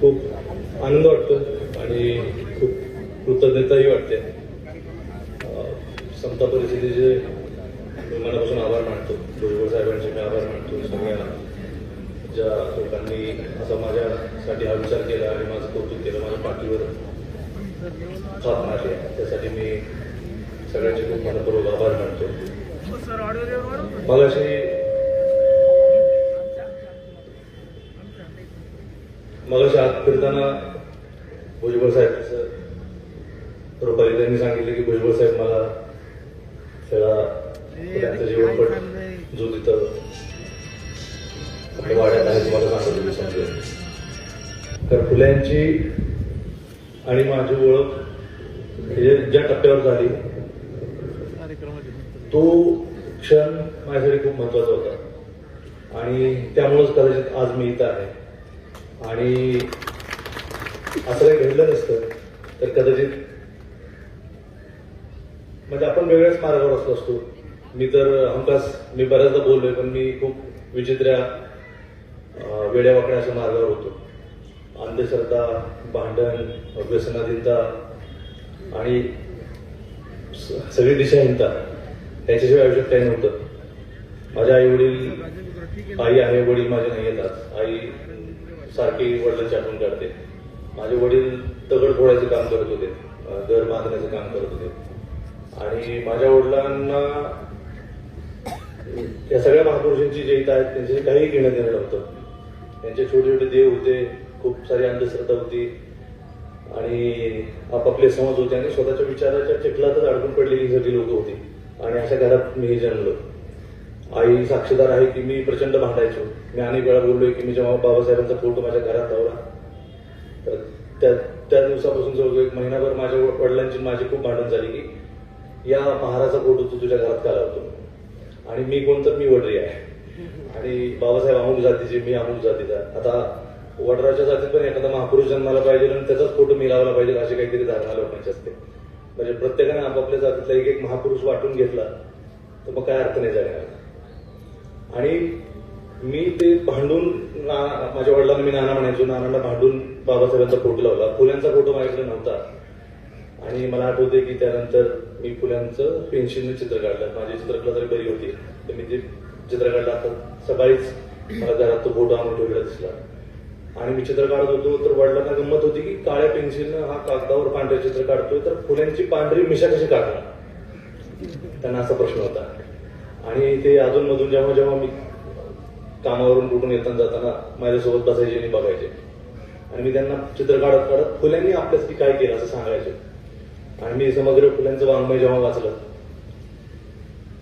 खूप आनंद वाटतो आणि खूप कृतज्ञताही वाटते. समता परिस्थितीचे मी मनापासून आभार मानतो. भुजबळ साहेबांचे मी आभार मानतो. सगळ्या ज्या लोकांनी असा माझ्यासाठी हा विचार केला आणि माझं कौतुक केलं माझ्या पाठीवर थाप मारली. त्यासाठी मी सगळ्यांचे खूप मनपूर्वक आभार मानतो. मगाशी मगाशी आत फिरताना भुजबळ साहेब रुपाली त्यांनी सांगितलं की भुजबळ साहेब मला खेळा त्यांचं जीवनपट जो तिथं आपल्या वाड्यात आहे तुम्हाला सांगतो समजेल तर फुल्यांची आणि माझी ओळख म्हणजे ज्या टप्प्यावर झाली तो क्षण माझ्यासाठी खूप महत्त्वाचा होता. आणि त्यामुळेच कदाचित आज मी इथं आहे. आणि असं काही घडलं नसतं तर कदाचित म्हणजे आपण वेगळ्याच मार्गावर असलो असतो. मी तर हमखास मी बऱ्याचदा बोललोय पण मी खूप विचित्र वेड्या वेड्यावाकड्या मार्गावर होतो. अंधश्रद्धा भांडण व्यसनाधीनता आणि सगळी दिशाहीनता त्याच्याशिवाय आयुष्यात काही नव्हतं. माझ्या आई वडील आई आहे वडील माझे नाही येतात. आई सारखी वडिलांची आठवण काढते. माझे वडील दगड फोडायचं काम करत होते दर बांधण्याचं काम करत होते. आणि माझ्या वडिलांना या सगळ्या महापुरुषांची जे इथं आहेत त्यांच्याशी काही घेणं देणं नव्हतं. त्यांचे छोटे छोटे देव होते खूप सारी अंधश्रद्धा होती. आणि आपापले समज होते आणि स्वतःच्या विचाराच्या चिखलातच अडकून पडलेली सगळी लोक होती. आणि अशा घरात मी जन्मलो. आई साक्षीदार आहे की मी प्रचंड भांडायचो. मी अनेक वेळा बोललोय की मी जेव्हा बाबासाहेबांचा फोटो माझ्या घरात लावला तर त्या त्या दिवसापासून जवळजवळ एक महिनाभर माझ्या वडिलांची माझी खूप भांडण झाली की या महाराचा फोटो तू तुझ्या घरात का लावतो? आणि मी कोणतर मी वडरी आहे. आणि बाबासाहेब अमुक जातीचे मी अमुक जातीचा. आता वडराच्या जातीत पण एखादा महापुरुष जन्माला पाहिजे आणि त्याचाच फोटो मी लावला पाहिजे अशी काहीतरी धारणा लोकांची असते. म्हणजे प्रत्येकाने आपापल्या जातीतला एक एक महापुरुष वाटून घेतला तर मग काय अर्थ नाही जाणार. आणि मी ते भांडून माझ्या वडिलांना मी नाना म्हणायचो नानांना भांडून बाबासाहेबांचा फोटो लावला. फुल्यांचा फोटो माझ्याकडे नव्हता. आणि मला आठवते की त्यानंतर मी फुल्यांचं पेन्शिलने चित्र काढलं. माझी चित्रकला तरी बरी होती. तर मी ते चित्र काढलं. आता सकाळीच मला घरात तो फोटो आणून ठेवलेला दिसला. आणि मी चित्र काढत होतो तर वडिलांना गंमत होती की काळ्या पेन्सिलनं हा कागदावर पांढरे चित्र काढतोय तर फुल्यांची पांढरी मिशा कशी काढणार? त्यांना असा प्रश्न होता. आणि ते अधूनमधून जेव्हा जेव्हा मी कामावरून कुठून येताना जाताना माझ्यासोबत बसायचे आणि बघायचे. आणि मी त्यांना चित्र काढत काढत फुल्यांनी आपल्यासाठी काय केलं असं सांगायचे. आणि मी समग्र फुल्यांचं वाङ्मय जेव्हा वाचलं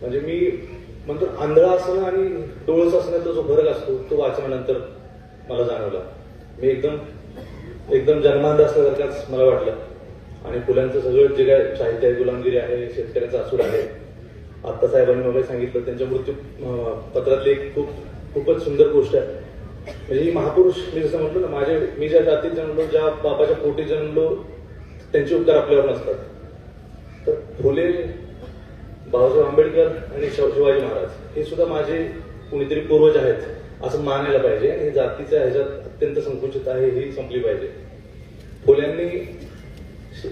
म्हणजे मी म्हणतो आंधळा असणं आणि डोळस असण्याचा जो फरक असतो तो वाचल्यानंतर मला जाणवला. मी एकदम एकदम जन्मांध असल्यासारखाच मला वाटलं. आणि फुलांचं सगळं जे काय साहित्य आहे गुलामगिरी आहे शेतकऱ्याचा असूड आहे आत्ता साहेबांनी मला सांगितलं त्यांच्या मृत्यू पत्रातली एक खूप खूपच सुंदर गोष्ट आहे. म्हणजे ही महापुरुष मी जसं म्हटलं ना माझ्या मी ज्या जातीत जन्मलो ज्या बापाच्या पोटी जन्मलो त्यांचे उपकार आपल्यावर नसतात. तर फुले बाबासाहेब आंबेडकर आणि शिवाजी महाराज हे सुद्धा माझे कुणीतरी पूर्वज आहेत असं मानायला पाहिजे. हे जातीच्या ह्याच्यात अत्यंत संकुचित आहे ही संपली पाहिजे. फुल्यांनी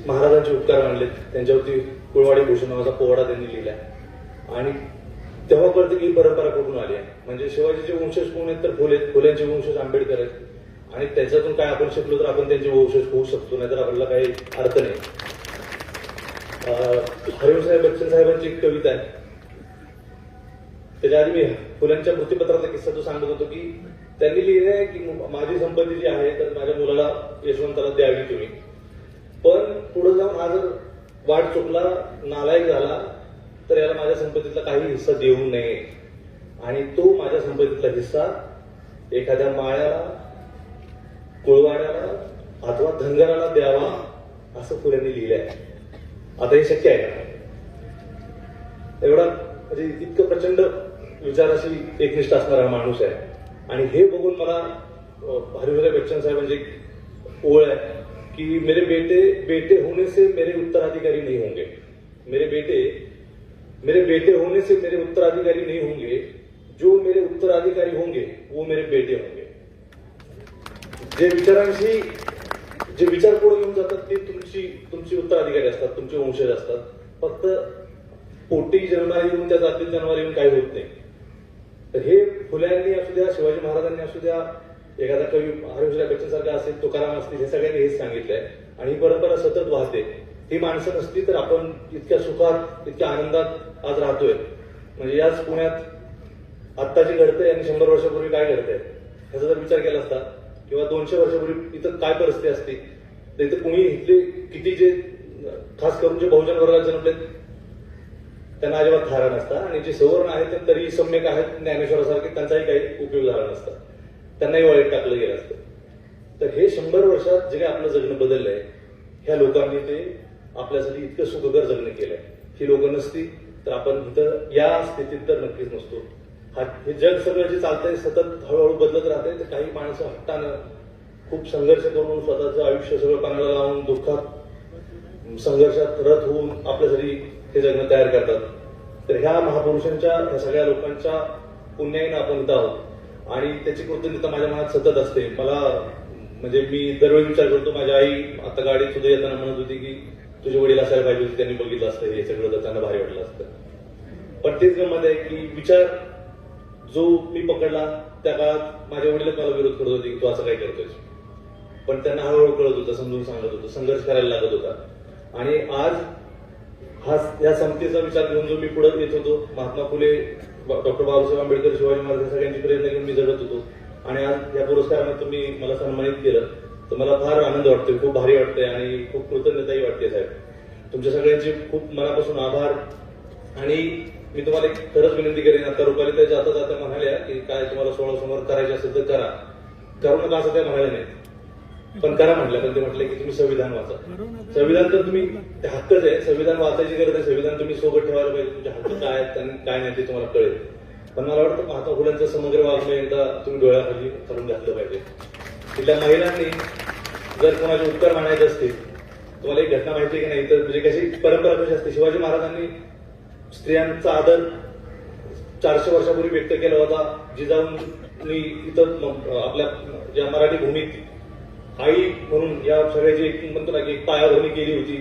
महाराजांचे उपकार मानलेत त्यांच्यावरती कुळवाडी भूषण नावाचा पोवाडा त्यांनी लिहिलाय. आणि तेव्हा कळतं की ही परंपरा कुठून आली आहे. म्हणजे शिवाजीचे वंशज कोण आहेत तर फुले फुल्यांचे वंशज आंबेडकर आहेत. आणि त्याच्यातून काय आपण शिकलो तर आपण त्यांचे वंशज होऊ शकतो नाहीतर आपल्याला काही अर्थ नाही. हरिवसाहेब बच्चन साहेबांची एक कविता आहे. त्याच्या आधी मी फुलांच्या मृत्यूपत्राचा किस्सा तो सांगत होतो की त्यांनी लिहिलं आहे की माझी संपत्ती जी आहे तर माझ्या मुलाला यशवंताला द्यावी तुम्ही. पण पुढे जाऊन हा जर वाट चुकला नालायक झाला तर याला माझ्या संपत्तीतला काही हिस्सा देऊ नये. आणि तो माझ्या संपत्तीतला हिस्सा एखाद्या माळ्याला कुळवाड्याला अथवा धनगराला द्यावा असं फुल्यांनी लिहिलंय. आता हे शक्य आहे का? एवढा म्हणजे इतकं प्रचंड विचाराशी एकनिष्ठ असणारा माणूस आहे. आणि हे बघून मला अं, हरिहर बच्चन साहेबांची ओळ आहे कि मेरे बेटे बेटे होने से मेरे उत्तराधिकारी नहीं होंगे. मेरे बेटे मेरे बेटे होने से मेरे उत्तराधिकारी नहीं होंगे। जो मेरे उत्तराधिकारी होंगे वो मेरे बेटे होंगे। जे विचारांशी जे विचार पुढे घेऊन जातात ते तुमची तुमची उत्तराधिकारी असतात तुमचे वंशज असतात. फक्त पोटी जन्माला येऊन त्या जातीत जन्माला येऊन काही होत नाही. तर हे फुल्यांनी असू द्या शिवाजी महाराजांनी असू द्या एखादा कवी हरिभूषण बच्चन सारखा असेल तुकाराम असतील हे सगळ्यांनी हेच सांगितलंय. आणि ही परंपरा सतत वाहते. ही माणसं नसती तर आपण इतक्या सुखात इतक्या आनंदात आज राहतोय. म्हणजे याच पुण्यात आत्ता जे घडतंय आणि शंभर वर्षापूर्वी काय घडतंय? ह्याचा जर विचार केला असता किंवा दोनशे वर्षापूर्वी इथं काय परिस्थिती असती? तर इथं कुणी इथले किती जे खास करून जे बहुजन वर्गात जन्मले त्यांना अजिबात थारा नसता. आणि जे सवर्ण आहेत ते तरी सम्यक आहेत ज्ञानेश्वरासारखे त्यांचाही काही उपयोग झाला नसता. त्यांनाही वाईट टाकलं गेलं असतं. तर हे शंभर वर्षात जे काही आपलं जगणं बदललंय ह्या लोकांनी ते आपल्यासाठी इतकं सुखकर जगणं केलंय. ही लोक नसती तर आपण इथं या स्थितीत तर नक्कीच नसतो. हा हे जग सगळं जे चालतंय सतत हळूहळू बदलत राहते तर काही माणसं हट्टानं खूप संघर्ष करून स्वतःचं आयुष्य सगळं पाण्याला लावून दुःखात संघर्षात रथ होऊन आपल्यासाठी हे जगणं तयार करतात. तर ह्या महापुरुषांच्या ह्या सगळ्या लोकांच्या पुण्याईनं आपण इथं आहोत. आणि त्याची कृतज्ञता माझ्या मनात सतत असते. मला म्हणजे मी दरवेळी विचार करतो माझ्या आई आता गाडीत सुद्धा येताना म्हणत होती की तुझे वडील असायला पाहिजे होते त्यांनी बघितलं असतं हे सगळं तर त्यांना भारी वाटलं असतं. पण गमत आहे की विचार जो मी पकडला त्या काळात माझ्या वडील मला विरोध करत होते की तू असं काय करतोय पण त्यांना हळूहळू कळत होतं समजून सांगत होतं संघर्ष करायला लागत होता. आणि आज हा या समतेचा विचार घेऊन जो मी पुढे येत होतो महात्मा फुले डॉक्टर बाबासाहेब आंबेडकर शिवाजी महाराज सगळ्यांची प्रेरणा घेऊन मी जगत होतो. आणि आज या पुरस्काराने तुम्ही मला सन्मानित केलं तर मला फार आनंद वाटतोय खूप भारी वाटतंय आणि खूप कृतज्ञताही वाटते साहेब. तुमच्या सगळ्यांचे खूप मनापासून आभार. आणि मी तुम्हाला एक खरंच विनंती करेन आता रुपाली त्या जाता जाता म्हणाल्या की काय तुम्हाला सोळा समोर करायचे असेल तर करा. करू नका असं त्या म्हणाल्या नाही पण करा म्हटलं पण ते म्हटलं की तुम्ही संविधान वाचा. संविधान तर तुम्ही ते हक्कच आहे. संविधान वाचायची गरज आहे. संविधान तुम्ही सोबत ठेवायला पाहिजे. तुमचे हक्क काय आहेत आणि काय नाही ते तुम्हाला कळेल. पण मला वाटतं महात्मा फुलांचं समग्र वागणं एकदा तुम्ही डोळ्याखाली करून घातलं पाहिजे. तिथल्या महिलांनी जर कोणाचे उत्तर मानायचे असतील तुम्हाला एक घटना माहिती की नाही? तर म्हणजे कशी परंपरा कशी असते? शिवाजी महाराजांनी स्त्रियांचा आदर चारशे वर्षापूर्वी व्यक्त केला होता जिजाऊंनी इथं आपल्या ज्या मराठी भूमीत आई म्हणून या सगळ्याची एक म्हणतो ना की पायाभरणी केली होती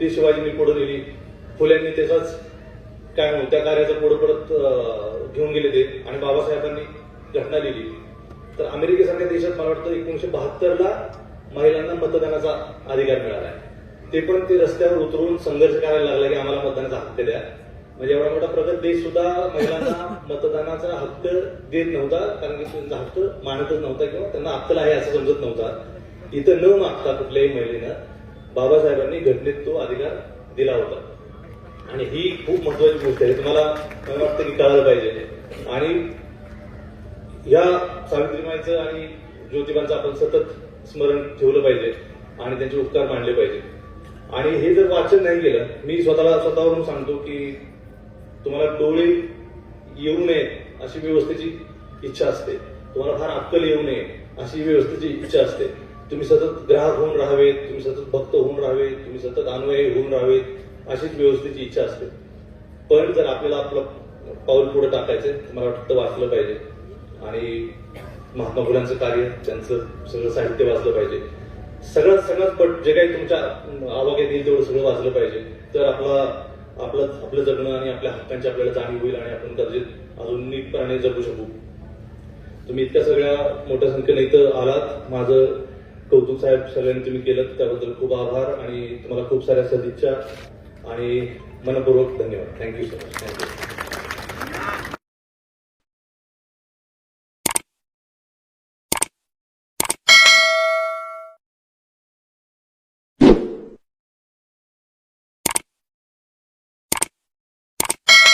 ती शिवाजींनी पुढे दिली फुल्यांनी त्याचाच काय म्हणून त्या कार्याचं पुढे परत घेऊन गेले ते आणि बाबासाहेबांनी घटना लिहिली. तर अमेरिकेसारख्या देशात मला वाटतं एकोणीशे बहात्तरला महिलांना मतदानाचा अधिकार मिळाला आहे. ते पण ते रस्त्यावर उतरून संघर्ष करायला लागला की आम्हाला मतदानाचा हक्क द्या. म्हणजे एवढा मोठा प्रगत देश सुद्धा महिलांना मतदानाचा हक्क देत नव्हता कारण की त्यांचा हक्क मानतच नव्हता किंवा त्यांना अक्कल आहे असं समजत नव्हता. इथं न मागता कुठल्याही महिलेनं बाबासाहेबांनी घटनेत तो अधिकार दिला होता. आणि ही खूप महत्वाची गोष्ट आहे. तुम्हाला मला वाटतं की कळायला पाहिजे. आणि या सावित्रीमाईचं आणि ज्योतिबांचं आपण सतत स्मरण ठेवलं पाहिजे आणि त्यांचे उपकार मांडले पाहिजे. आणि हे जर वाचन नाही केलं मी स्वतःला स्वतःवरून सांगतो की तुम्हाला डोळे येऊ नये अशी व्यवस्थेची इच्छा असते. तुम्हाला फार अक्कल येऊ नये अशी व्यवस्थेची इच्छा असते. तुम्ही सतत ग्राहक होऊन राहावेत तुम्ही सतत भक्त होऊन राहावेत तुम्ही सतत अनुयायी होऊन राहावेत अशीच व्यवस्थेची इच्छा असते. पण जर आपल्याला आपलं पाऊल पुढे टाकायचं तर मला वाटतं वाचलं पाहिजे. आणि महात्मा फुलांचं कार्य त्यांचं सगळं साहित्य वाचलं पाहिजे. सगळं सगळं पट जे काही तुमच्या आवाक्यात येईल तेवढं सगळं वाचलं पाहिजे. तर आपला आपलं आपलं जगणं आणि आपल्या हक्कांची आपल्याला जाणीव होईल आणि आपण कदाचित अजून नीटपणे जगू शकू. तुम्ही इतक्या सगळ्या मोठ्या संख्येने इथं आलात. माझं कौतुक साहेब सगळ्यांनी तुम्ही केलं. त्याबद्दल खूप आभार आणि तुम्हाला खूप साऱ्या सदिच्छा आणि मनपूर्वक धन्यवाद. Thank you so much thank you